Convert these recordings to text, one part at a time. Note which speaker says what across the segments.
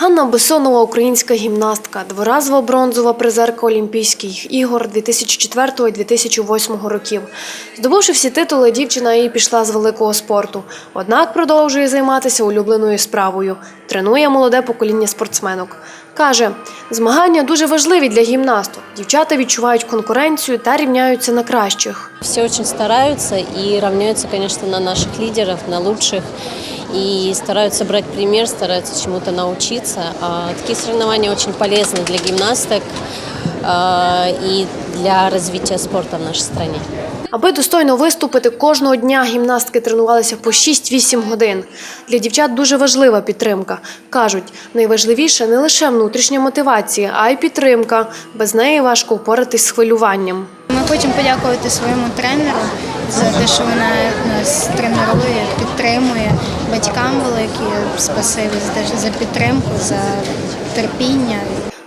Speaker 1: Ганна Бесонова – українська гімнастка, дворазова бронзова призерка Олімпійських ігор 2004-2008 років. Здобувши всі титули, дівчина і пішла з великого спорту. Однак продовжує займатися улюбленою справою. Тренує молоде покоління спортсменок. Каже, змагання дуже важливі для гімнасток. Дівчата відчувають конкуренцію та рівняються на кращих.
Speaker 2: Все очень стараются и равняются, конечно, на наших лидеров, на лучших. И стараются брать пример, стараются чему-то научиться. Такие соревнования очень полезны для гимнасток и для развития спорта в нашей стране.
Speaker 1: Аби достойно виступити, кожного дня гімнастки тренувалися по 6-8 годин. Для дівчат дуже важлива підтримка. Кажуть, найважливіше не лише внутрішня мотивація, а й підтримка. Без неї важко впоратись з хвилюванням.
Speaker 3: Ми хочемо подякувати своєму тренеру за те, що вона нас тренує, підтримує. Батькам великі спасибі за те, за підтримку, за терпіння.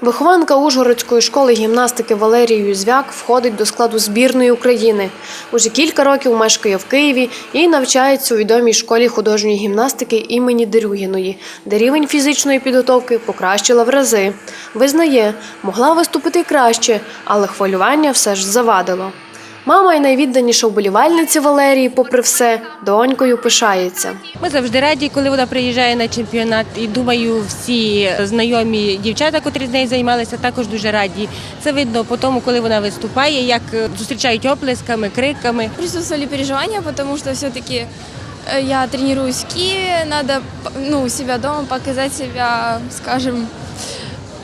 Speaker 1: Вихованка Ужгородської школи гімнастики Валерія Юзвяк входить до складу збірної України. Уже кілька років мешкає в Києві і навчається у відомій школі художньої гімнастики імені Дерюгіної, де рівень фізичної підготовки покращила в рази. Визнає, могла виступити краще, але хвилювання все ж завадило. Мама і найвідданіша вболівальниця Валерії, попри все, донькою пишається.
Speaker 4: Ми завжди раді, коли вона приїжджає на чемпіонат. І думаю, всі знайомі дівчата, котрі з нею займалися, також дуже раді. Це видно по тому, коли вона виступає, як е, зустрічають оплесками, криками.
Speaker 5: присутствовали переживания, потому что все-таки я тренируюсь в Киеве, надо ну, себя дома показать себя, скажем,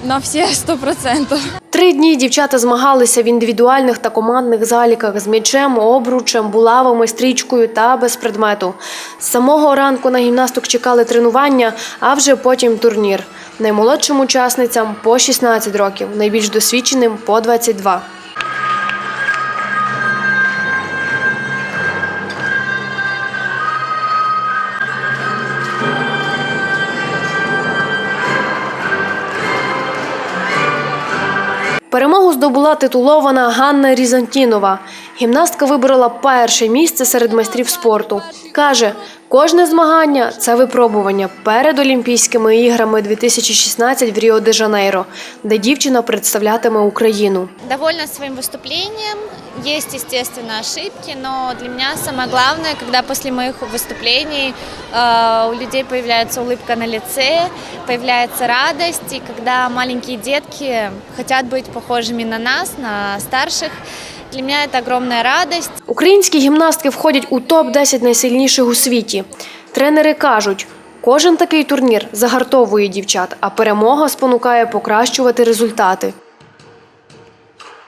Speaker 5: на все сто процентов.
Speaker 1: Три дні дівчата змагалися в індивідуальних та командних заліках з м'ячем, обручем, булавами, стрічкою та без предмету. З самого ранку на гімнасток чекали тренування, а вже потім турнір. Наймолодшим учасницям по 16 років, найбільш досвідченим по 22. Перемогу здобула титулована Ганна Різантінова. Гімнастка виборола перше місце серед майстрів спорту. Каже, кожне змагання це випробування перед Олімпійськими іграми 2016 в Ріо-де-Жанейро, де дівчина представлятиме Україну.
Speaker 6: довольна своим выступлением. Есть, естественно, ошибки, но для меня самое главное, когда после моих выступлений э, у людей появляется улыбка на лице, появляется радость, и когда маленькие детки хотят быть похожими на нас, на старших, для мене це огромна радость.
Speaker 1: Українські гімнастки входять у топ-10 найсильніших у світі. Тренери кажуть, кожен такий турнір загартовує дівчат, а перемога спонукає покращувати результати.